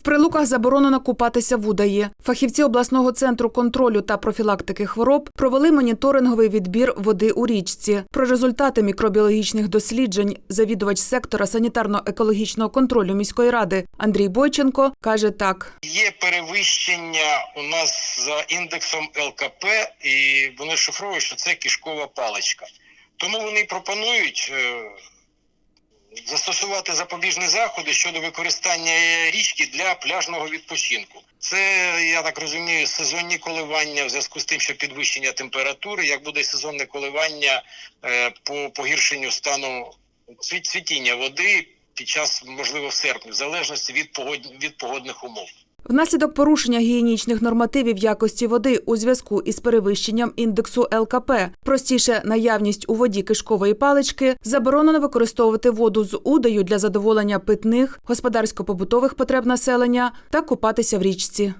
В прилуках заборонено купатися в Удаї. Фахівці обласного центру контролю та профілактики хвороб провели моніторинговий відбір води у річці. Про результати мікробіологічних досліджень завідувач сектора санітарно-екологічного контролю міської ради Андрій Бойченко каже так: Є перевищення у нас за індексом ЛКП, і вони шифрують, що це кишкова паличка. Тому вони пропонують е, застосувати запобіжні заходи щодо використання річки для пляжного відпочинку. Це, я так розумію, сезонні коливання в зв'язку з тим, що підвищення температури, як буде сезонне коливання е, по погіршенню стану цвіт- цвітіння води під час, можливо, в серпні, в залежності від погодних умов. Внаслідок порушення гігієнічних нормативів якості води у зв'язку із перевищенням індексу ЛКП, простіше наявність у воді кишкової палички, заборонено використовувати воду з удаю для задоволення питних, господарсько-побутових потреб населення та купатися в річці.